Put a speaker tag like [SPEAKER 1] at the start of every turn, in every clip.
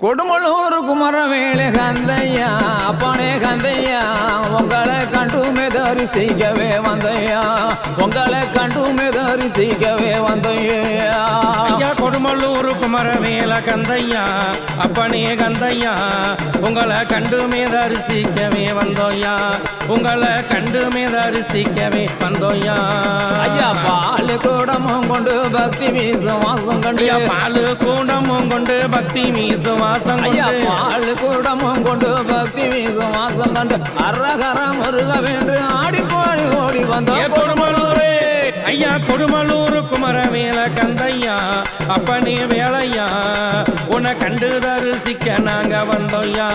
[SPEAKER 1] கொடுமலூர் குமரவேளை கந்தையா அப்பனே கந்தையா உங்களை கண்டுமே தரிசிக்கவே வந்தையா உங்களை கண்டுமே தரிசிக்கவே வந்தையா.
[SPEAKER 2] ஐயா கொடுமல்லூர் குமரவேல கந்தையா அப்பனே கந்தையா உங்களை கண்டுமே தரிசிக்கவே வந்தோயா உங்களை கண்டுமே தரிசிக்கவே வந்தோயா.
[SPEAKER 1] கூடமும் கொண்டு பக்தி விசுவாசம் கண்டு.
[SPEAKER 2] ஐயா பாலு கூண்டமும் கொண்டு பக்தி
[SPEAKER 1] ஐயா
[SPEAKER 2] கொண்டு.
[SPEAKER 1] பால் கூடமும் கொண்டு பக்தி விசுவாசம் கண்டு. அரகர முருக வென்று ஆடி பாடி ஓடி வந்தோம்.
[SPEAKER 2] கொடுமலூரே ஐயா கொடுமலூர் குமரவேல கந்தையா அப்பனே வேலையா உன்னை கண்டு தரிசிக்க நாங்க வந்தோயா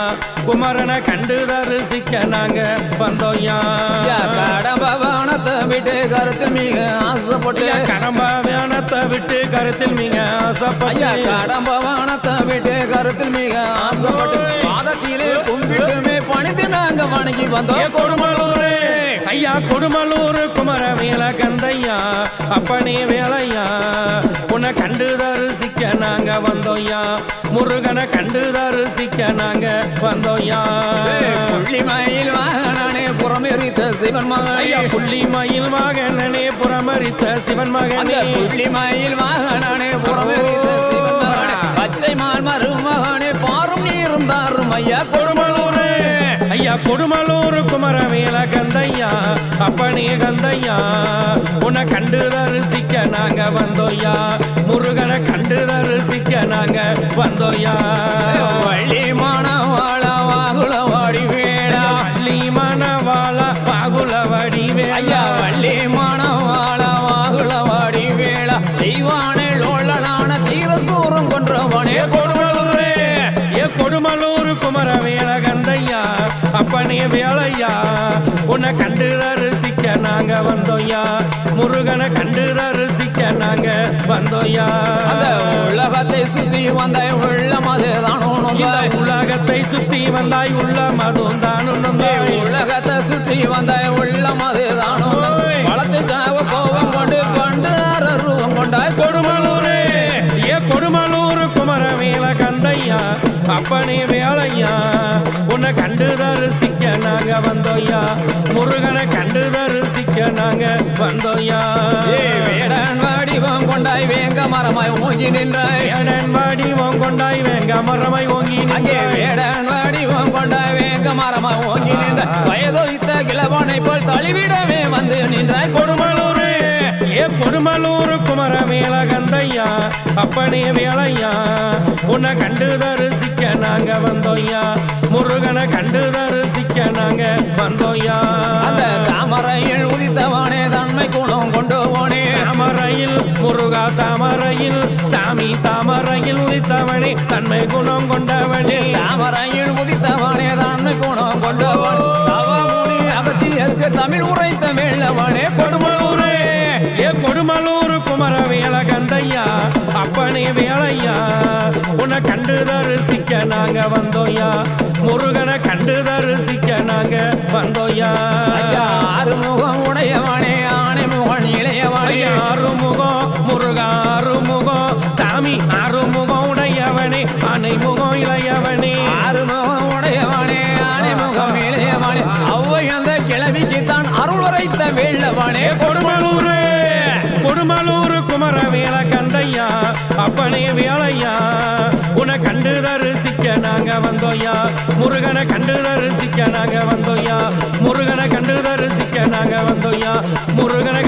[SPEAKER 2] குமரனை கண்டு தரிசிக்க நாங்க வந்தோயா
[SPEAKER 1] ஐயா கடம்ப வானத்தை விட்டு கருத்து மிக ஆசைப்பட்டு.
[SPEAKER 2] ஐயா கடம்பா வேணத்தை விட்டு கருத்தில் மிக ஆசைப்பட்டு.
[SPEAKER 1] கடம்ப வானத்தை விட்டு கருத்தில் மிக ஆசைப்பட்டு. பாதத்திலே கும்பிட்டுமே பணிந்து நாங்க வணங்கி வந்தோம்.
[SPEAKER 2] கொடுமலூரே. ஐயா கொடுமலூர் குமர வேல கந்தையா. அப்பனே வேலையா? உன்னை கண்டு தரிசிக்க நாங்க வந்தோயா? முருகனை கண்டு தரிசிக்க நாங்க வந்தோயா?
[SPEAKER 1] புள்ளிமயில் வாகனே புறமெரித்த சிவன் மகன்.
[SPEAKER 2] புள்ளி மயில் மகனே புறமரித்த சிவன் மகனே.
[SPEAKER 1] புள்ளிமயில் வாகனே புறமெரித்த சிவன் மகனே. பச்சை மால் மருமகனே பாரும் நீரும் தாரும் ஐயா.
[SPEAKER 2] கொடுமலூரே. ஐயா கொடுமலூர் குமர வேல கந்தையா அப்பனே கந்தையா. உன்னை கண்டு தரிசிக்க நாங்க வந்தோயா முருகனை கண்டு தரிசிக்க நாங்க வந்தோயா ஏ கொடுமலூர் குமர வேல கந்தையா அப்பனே வேலையா? உன்னை கண்டு தரிசிக்க நாங்க வந்தோயா? முருகனை கண்டு தரிசிக்க நாங்க வந்தோயா?
[SPEAKER 1] உலகத்தை சுத்தி வந்த உள்ளம் அதுதான்
[SPEAKER 2] இந்த
[SPEAKER 1] உணர்ந்தாய்.
[SPEAKER 2] உலகத்தை சுத்தி வந்தாய் உள்ள மதும் தானும்
[SPEAKER 1] உலகத்தை சுற்றி வந்த உள்ளம் அதுதான்
[SPEAKER 2] அப்பனே வேலையா? உன்னை கண்டு தரிசிக்க நாங்க வந்தோயா முருகனை கண்டு தரிசிக்க நாங்க வந்தோயா
[SPEAKER 1] வேடன் வடிவம் கொண்டாய் வேங்க மரமாய் ஓங்கி நின்றாய்.
[SPEAKER 2] ஏடன் வாடி கொண்டாய் வேங்க மரமை ஓங்கி நின்றாய்.
[SPEAKER 1] வேடன் வடிவம் கொண்டாய் வேங்க மரமாய் ஓங்கி நின்றாய். வயதொய்த்த கிழவனை போல் தழுவிடவே வந்து நின்றாய்.
[SPEAKER 2] கொடுமலூரே ஏ கொடுமலூர் குமர வேல கந்தையா அப்பனே வேலையா உன்னை கண்டு தரிசிக்க நாங்க வந்தோயா முருகனை கண்டு தரிசிக்க நாங்க வந்தோயா.
[SPEAKER 1] அந்த தாமரையில் உதித்தவனே தன்மை குணம் கொண்டு போனே
[SPEAKER 2] தாமரையில் முருகா தாமரையில் சாமி தாமரையில் உதித்தவனே தன்மை குணம் கொண்டவனே.
[SPEAKER 1] தாமரையில் உதித்தவனே தன்மை குணம் கொண்டவன். தமிழ் உரைத்த வேளவனே
[SPEAKER 2] கொடுமலூர் குமர வேல கந்தையா அப்பனே வேலையா? உன்னை கண்டு தரிசிக்க நாங்க வந்தோயா? முருகனை கண்டு தரிசிக்க நாங்க வந்தோயா?
[SPEAKER 1] ஆறுமுகம் உடையவனே ஆணை முகன் இளையவனே
[SPEAKER 2] ஆறுமுகம் முருகா ஆறுமுகம் சாமி ஆறுமுகம் உடையவனே அணை முகம் இளையவனே.
[SPEAKER 1] ஆறுமுகம் உடையவனே ஆணை முகம் இளையவனே. அவ்வை அந்த கிழவிக்கு தான் அருள் உரைத்த வேளவனே
[SPEAKER 2] கொடுமலூரே கொடுமலூர். பணிய பணிவியாலையா? உன கண்டு தரிசிக்க நாங்க வந்தோயா? முருகனை கண்டு தரிசிக்க நாங்க வந்தோயா? முருகனை கண்டு ரசிக்க நாங்க வந்தோயா? முருகனை